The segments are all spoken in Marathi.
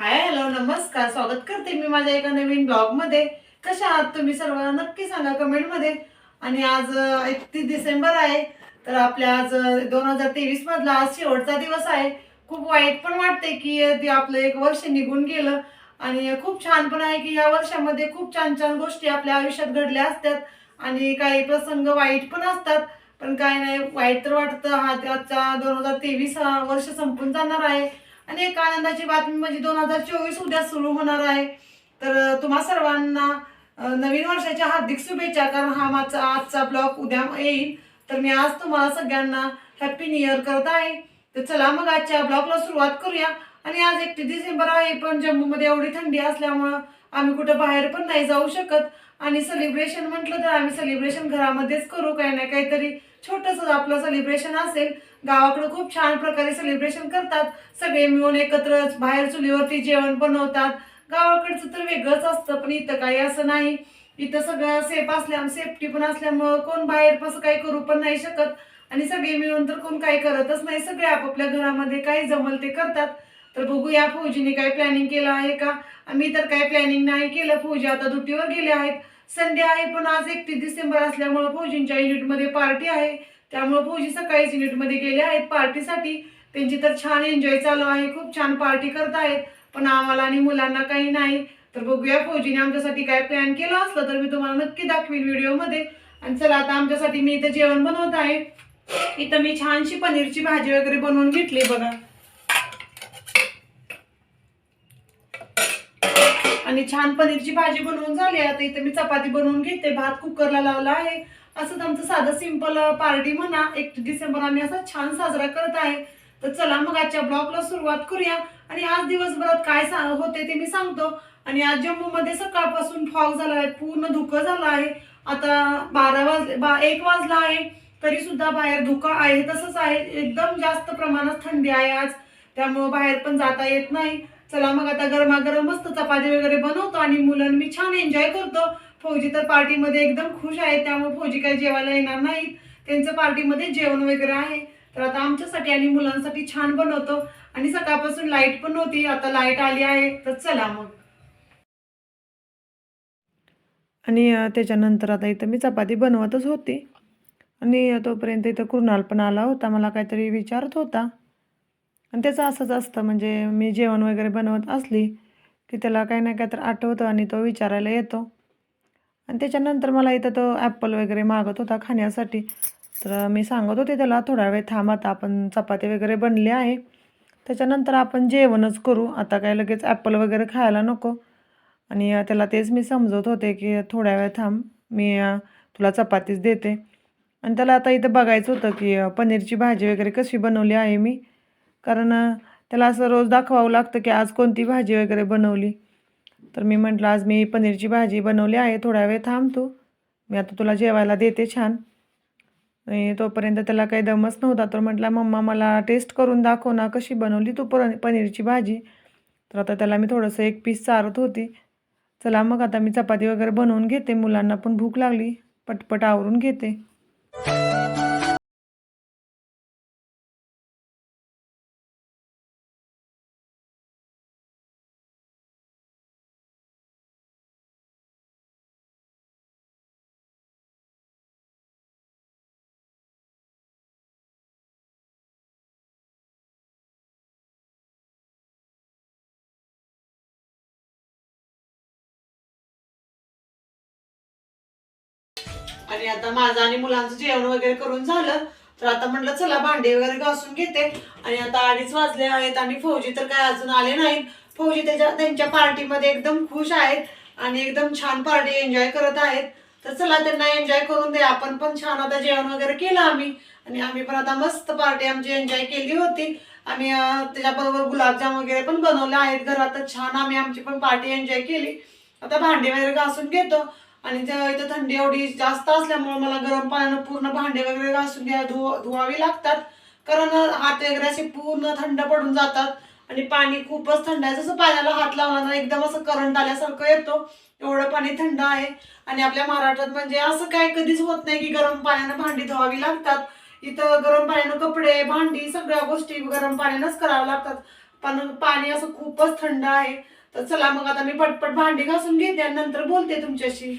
हाय हॅलो नमस्कार. स्वागत करते मी माझ्या एका नवीन ब्लॉगमध्ये कशा आहात तुम्ही सर्व? नक्की सांगा कमेंटमध्ये आणि आज एकतीस डिसेंबर आहे. तर आपल्या आज दोन हजार तेवीस मधला आज शेवटचा दिवस आहे. खूप वाईट पण वाटते की ते आपलं एक वर्ष निघून गेलं. आणि खूप छान पण आहे की या वर्षामध्ये खूप छान छान गोष्टी आपल्या आयुष्यात घडल्या असतात. आणि काही प्रसंग वाईट पण असतात. पण काय नाही वाईट तर वाटतं. हा त्याचा आजचा दोन हजार तेवीस हा वर्ष संपून जाणार आहे. आणि एक आनंदाची बातमी म्हणजे दोन हजार चोवीस उद्या सुरू होणार आहे. तर तुम्हा सर्वांना नवीन वर्षाच्या हार्दिक शुभेच्छा कारण हा माझा आजचा ब्लॉग उद्या येईल. तर मी आज तुम्हाला सगळ्यांना हॅपी न्यू इयर करत आहे. तर चला मग आजच्या ब्लॉगला सुरुवात करूया. आणि आज एकतीस डिसेंबर आहे पण जम्मूमध्ये एवढी थंडी असल्यामुळं आम्ही कुठं बाहेर पण नाही जाऊ शकत. आणि सेलिब्रेशन म्हटलं तर आम्ही सेलिब्रेशन घरामध्येच करू. काही ना काहीतरी छोटंसं आपलं सेलिब्रेशन असेल. गावाकडे खूप छान प्रकारे सेलिब्रेशन करतात. सगळे मिळून एकत्र बाहेर चुलीवरती जेवण बनवतात. गावाकडचं तर वेगळंच असतं पण इथं काही असं नाही. इथं सगळं सेफ असल्या सेफ्टी पण असल्यामुळं कोण बाहेर कसं काही करू पण नाही शकत. आणि सगळे मिळून तर कोण काही करतच नाही. सगळे आपापल्या घरामध्ये काही जमल ते करतात. तर बघूया फौजीने काही प्लॅनिंग केलं आहे का? आम्ही तर काही प्लॅनिंग नाही केलं. फौजी आता दुटीवर गेले आहेत. संडे आहे पण आज एकतीस डिसेंबर असल्यामुळं फौजींच्या युनिटमध्ये पार्टी आहे. त्यामुळे फौजी सकाळीच युनिटमध्ये गेले आहेत. पार्टीसाठी त्यांची तर छान एन्जॉय चालू आहे. खूप छान पार्टी करत आहेत. पण आम्हाला आणि मुलांना काही नाही. तर बघूया फौजीने आमच्यासाठी काय प्लॅन केलं असलं तर मी तुम्हाला नक्की दाखवीन व्हिडिओमध्ये. आणि चला आता आमच्यासाठी मी इथं जेवण बनवत आहे. इथं मी छानशी पनीरची भाजी वगैरे बनवून घेतली बघा. आणि छान पनीरची भाजी बनवून झाली आता इथं मी चपाती बनवून घेते. भात कुकरला लावला आहे. असंच आमचं साधं सिंपल पार्टी म्हणा एकतीस डिसेंबर आम्ही असा छान साजरा करत आहे. तर चला मग आजच्या ब्लॉगला सुरुवात करूया. आणि आज दिवसभरात काय होते ते मी सांगतो. आणि आज जम्मूमध्ये सकाळपासून फॉग झाला आहे पूर्ण धुकं झालं आहे. आता बारा वाज बा एक वाजला आहे तरी सुद्धा बाहेर धुकं आहे तसंच आहे. एकदम जास्त प्रमाणात थंडी आहे आज. त्यामुळं बाहेर पण जाता येत नाही. चला मग आता गरमागरम मस्त चपाती वगैरे बनवतो आणि मुलं मी छान एन्जॉय करतो. फौजी तर पार्टीमध्ये एकदम खुश आहे त्यामुळे फौजी काही जेवायला येणार नाहीत. त्यांचं पार्टीमध्ये जेवण वगैरे आहे. तर आता आमच्यासाठी आणि मुलांसाठी छान बनवतो. आणि सकाळपासून लाइट पण होती आता लाइट आली आहे. तर चला मग. आणि त्याच्यानंतर आता इथं मी चपाती बनवतच होती. आणि तोपर्यंत इथं कृणाल पण आला होता मला काहीतरी विचारत होता. आणि त्याचं असंच असतं म्हणजे मी जेवण वगैरे बनवत असली की त्याला काही ना काही तर आठवतं आणि तो विचारायला येतो. आणि त्याच्यानंतर मला इथं तो ॲपल वगैरे मागत होता खाण्यासाठी. तर मी सांगत होते त्याला थोडा वेळ थांब आता आपण चपाती वगैरे बनले आहे. त्याच्यानंतर आपण जेवणच करू. आता काय लगेच ॲपल वगैरे खायला नको. आणि त्याला तेच मी समजवत होते की थोड्या वेळ थांब मी तुला चपातीच देते. आणि त्याला आता इथं बघायचं होतं की पनीरची भाजी वगैरे कशी बनवली आहे मी. कारण त्याला असं रोज दाखवावं लागतं की आज कोणती भाजी वगैरे बनवली. तर मी म्हटलं आज मी पनीरची भाजी बनवली आहे थोडा वेळ थांब तू. मी आता तुला जेवायला देते छान. आणि तोपर्यंत त्याला काही दमच नव्हता तर म्हटला मम्मा मला टेस्ट करून दाखव ना कशी बनवली तू पर पनीरची भाजी. तर आता त्याला मी थोडंसं एक पीस चारत होती. चला मग आता मी चपाती वगैरे बनवून घेते मुलांना पण भूक लागली पटपट आवरून घेते. आणि आता माझं आणि मुलांचं जेवण वगैरे करून झालं तर आता म्हटलं चला भांडे वगैरे घासून घेते. आणि आता अडीच वाजले आहेत आणि फौजी तर काय अजून आले नाहीत. फौजी त्याच्या त्यांच्या पार्टीमध्ये एकदम खुश आहेत आणि एकदम छान पार्टी एन्जॉय करत आहेत. तर चला त्यांना एन्जॉय करून दे. आपण पण छान आता जेवण वगैरे केलं आम्ही. आणि आम्ही पण आता मस्त पार्टी आमची एन्जॉय केली होती. आम्ही त्याच्याबरोबर गुलाबजाम वगैरे पण बनवले आहेत घरात. छान आम्ही आमची पण पार्टी एन्जॉय केली. आता भांडे वगैरे घासून घेतो. आणि त्या इथं थंडी एवढी जास्त असल्यामुळे मला गरम पाण्यानं पूर्ण भांडे वगैरे घासून घ्या धु धुवावी लागतात. कारण हात वगैरे असे पूर्ण थंड पडून जातात. आणि पाणी खूपच थंड आहे. जसं पाण्याला हात लावला ना एकदम असं करंट आल्यासारखं येतो. एवढं पाणी थंड आहे. आणि आपल्या महाराष्ट्रात म्हणजे असं काय कधीच होत नाही की गरम पाण्यानं भांडी धुवावी लागतात. इथं गरम पाण्यानं कपडे भांडी सगळ्या गोष्टी गरम पाण्यानंच कराव्या लागतात. पण पाणी असं खूपच थंड आहे. तर चला मग आता मी पटपट भांडी घासून घेते आणि नंतर बोलते तुमच्याशी.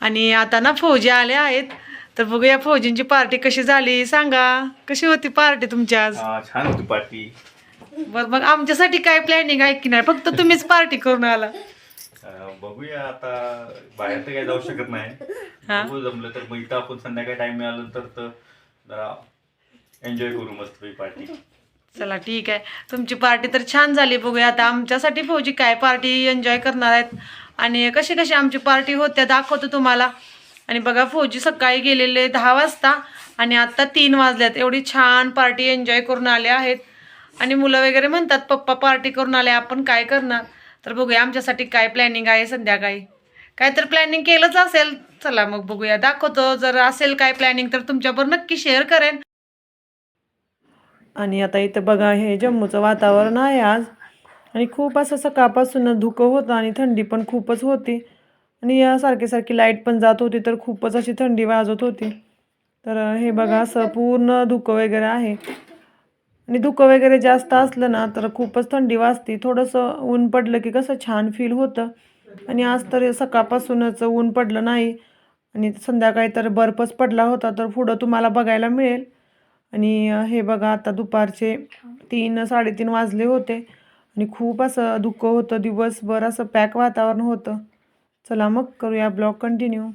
आणि आता ना फौजी आले आहेत. तर बघूया फौजींची पार्टी कशी झाली. सांगा कशी होती पार्टी तुमची आज? छान होती पार्टी. बर मग आमच्यासाठी काय प्लॅनिंग आहे की नाही? फक्त तुम्हीच पार्टी करून आला. बघूया आता बाहेर तर काही जाऊ शकत नाही. बघू जमलं तर मग इथं आपण संध्याकाळी टाइम मिळालं तर तर जरा एन्जॉय करू मस्त पार्टी. चला ठीक आहे. तुमची पार्टी तर छान झाली. बघूया आता आमच्यासाठी फौजी काय पार्टी एन्जॉय करणार आहेत. आणि कशी कशी आमची पार्टी होत्या दाखवतो तुम्हाला. आणि बघा फौजी सकाळी गेलेले दहा वाजता आणि आत्ता तीन वाजल्यात. एवढी छान पार्टी एन्जॉय करून आले आहेत. आणि मुलं वगैरे म्हणतात पप्पा पार्टी करून आले आपण काय करणार? तर बघूया आमच्यासाठी काय प्लॅनिंग आहे संध्याकाळी. काय तर प्लॅनिंग केलंच असेल. चला मग बघूया. दाखवतो. जर असेल काय प्लॅनिंग तर तुमच्याबरोबर नक्की शेअर करेन. आणि आता इथं बघा हे जम्मूचं वातावरण आहे आज. आणि खूप असं सकाळपासून धुकं होतं आणि थंडी पण खूपच होती. आणि या सारखी सारखी लाइट पण जात होती तर खूपच अशी थंडी वाजत होती. तर हे बघा असं पूर्ण धुकं वगैरे आहे. आणि धुकं वगैरे जास्त असलं ना तर खूपच थंडी वाजते. थोडंसं ऊन पडलं की कसं छान फील होतं. आणि आज तर सकाळपासूनच ऊन पडलं नाही. आणि संध्याकाळी तर बर्फच पडला होता तर पुढं तुम्हाला बघायला मिळेल. आणि हे बघा आता दुपारचे तीन साडेतीन वाजले होते. आणि खूप असं धुकं होतं दिवसभर असं पॅक वातावरण होतं. चला मग करूया ब्लॉग कंटिन्यू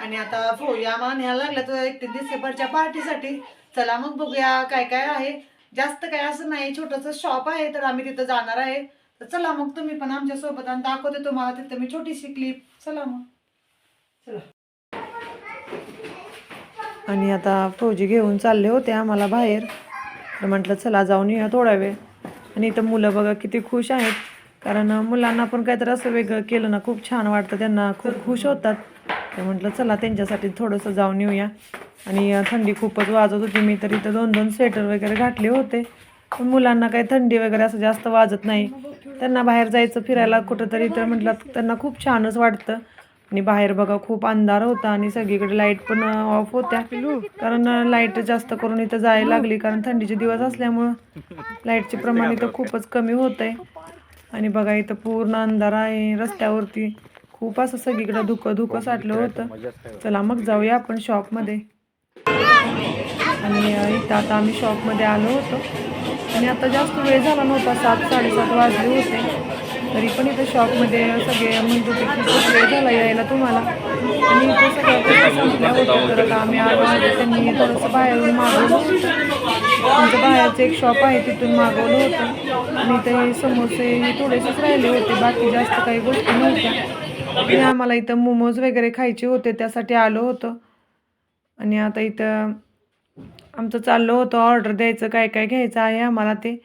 आणि आता फौया मान ह्या लागल्या तर एकतीस डिसेंबरच्या पार्टीसाठी. चला मग बघूया काय काय आहे. जास्त काय असं नाही छोटंसं शॉप आहे तर आम्ही तिथं जाणार आहे. तर चला मग तुम्ही पण आमच्यासोबत आणि दाखवते तुम्हाला तिथं मी छोटीशी क्लिप चला मग. चला. आणि आता फौजी घेऊन चालले होते आम्हाला बाहेर. तर म्हटलं चला जाऊन येऊया थोडा वेळ. आणि इथं मुलं बघा किती खुश आहेत. कारण मुलांना पण काहीतरी असं वेगळं केलं ना खूप छान वाटतं. त्यांना खूप खुश होतात. तर म्हटलं चला त्यांच्यासाठी थोडंसं जाऊन येऊया. आणि थंडी खूपच वाजत होती. मी तर इथं दोन दोन स्वेटर वगैरे घातले होते. पण मुलांना काही थंडी वगैरे असं जास्त वाजत नाही. त्यांना बाहेर जायचं फिरायला कुठंतरी तर म्हटलं त्यांना खूप छानच वाटतं. आणि बाहेर बघा खूप अंधार होता आणि सगळीकडे लाइट पण ऑफ होत्या. कारण लाइट जास्त करून इथं जायला लागली. कारण थंडीचे दिवस असल्यामुळं लाईटचे प्रमाण इथं खूपच कमी होत आहे आणि बघा इथं पूर्ण अंधार आहे रस्त्यावरती. खूप असं सगळीकडे धुकं धुकं साठलं होतं. चला मग जाऊया आपण शॉपमध्ये आणि इथं आता आम्ही शॉपमध्ये आलो होतो. आणि आता जास्त वेळ झाला नव्हता सात साडेसात वाजले होते. तरी पण इथं शॉपमध्ये सगळे म्हणत होते की खूप वेळ झाला यायला तुम्हाला. आणि इथं सगळ्या गोष्टी संपल्या होत्या. तर आता आम्ही आलो आहे त्यांनी थोडंसं बाहेरून मागवलं होतं. त्यांचं बाहेरचं एक शॉप आहे तिथून मागवलं होतं. आणि इथं हे समोसे हे थोडेसेच राहिले होते बाकी जास्त काही गोष्टी नव्हत्या. आणि आम्हाला इथं मोमोज वगैरे खायचे होते त्यासाठी आलो होतो. आणि आता इथं आमचं चाललं होतं ऑर्डर द्यायचं काय काय घ्यायचं आहे आम्हाला ते.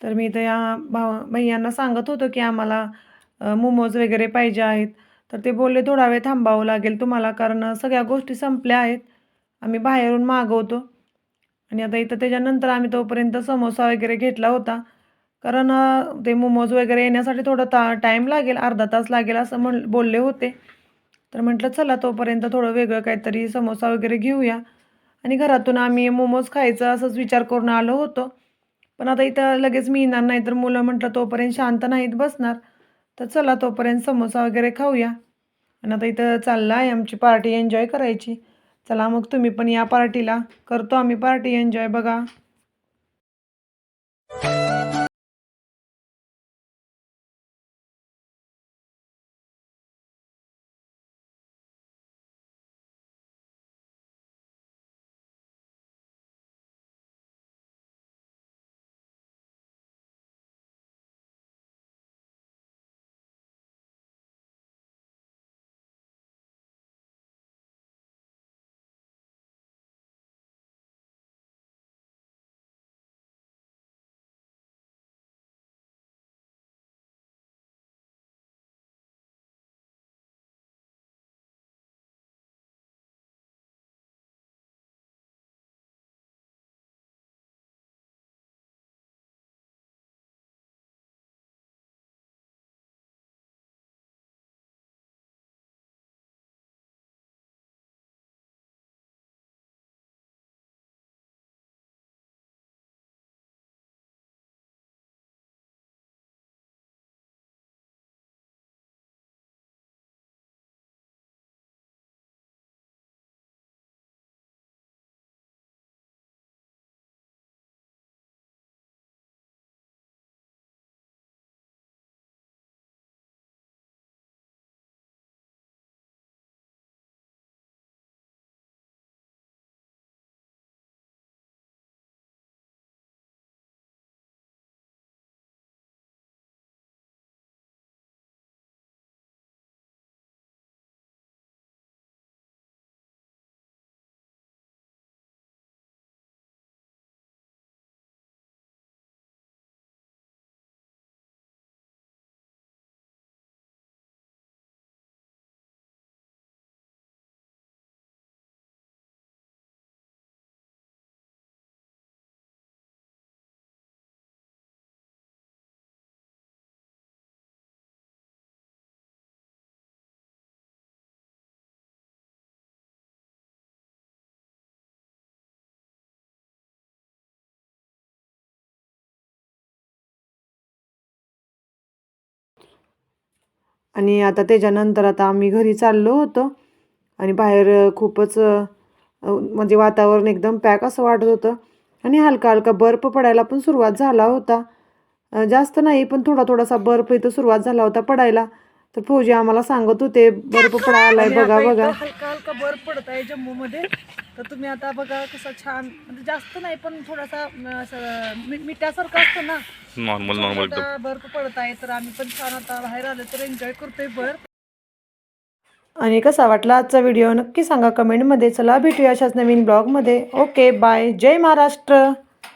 तर मी तर या भाव भैयांना सांगत होतो की आम्हाला मोमोज वगैरे पाहिजे आहेत. तर ते बोलले थोडा वेळ थांबावं लागेल तुम्हाला कारण सगळ्या गोष्टी संपल्या आहेत. आम्ही बाहेरून मागवतो. आणि आता इथं त्याच्यानंतर आम्ही तोपर्यंत समोसा वगैरे घेतला होता. कारण ते मोमोज वगैरे येण्यासाठी थोडं ता टाईम लागेल अर्धा तास लागेल असं म्हण बोलले होते. तर म्हटलं चला तोपर्यंत थोडं वेगळं काहीतरी समोसा वगैरे घेऊया. आणि घरातून आम्ही मोमोज खायचं असंच विचार करून आलो होतो. पण आता इथं लगेच मिळणार नाही तर मुलं म्हटलं तोपर्यंत शांत नाहीत बसणार. तर चला तोपर्यंत समोसा वगैरे खाऊया. आणि आता इथं चाललं आहे आमची पार्टी एन्जॉय करायची. चला मग तुम्ही पण या पार्टीला. करतो आम्ही पार्टी एन्जॉय बघा. आणि आता त्याच्यानंतर आता आम्ही घरी चाललो होतो. आणि बाहेर खूपच म्हणजे वातावरण एकदम पॅक असं वाटत होतं. आणि हलका हलका बर्फ पडायला पण सुरुवात झाला होता. जास्त नाही पण थोडा थोडासा बर्फ इथं सुरुवात झाला होता पडायला. तर फौजी आम्हाला सांगत होते बर्फ पडायला बघा बघा. हलका हलका बर्फ पडत आहे जम्मू मध्ये तर तुम्ही आता बघा कसं छान म्हणजे जास्त नाही पण थोडासा अं, असं मी- मिठासारखं असतं ना. नॉर्मल नॉर्मल बर्फ पडत आहे तर आम्ही पण छान आता बाहेर आलो तर एन्जॉय करतोय बर्फ. आणि कसा वाटला आजचा व्हिडिओ नक्की सांगा कमेंटमध्ये. चला भेटूया अशाच नवीन ब्लॉगमध्ये ओके बाय जय महाराष्ट्र.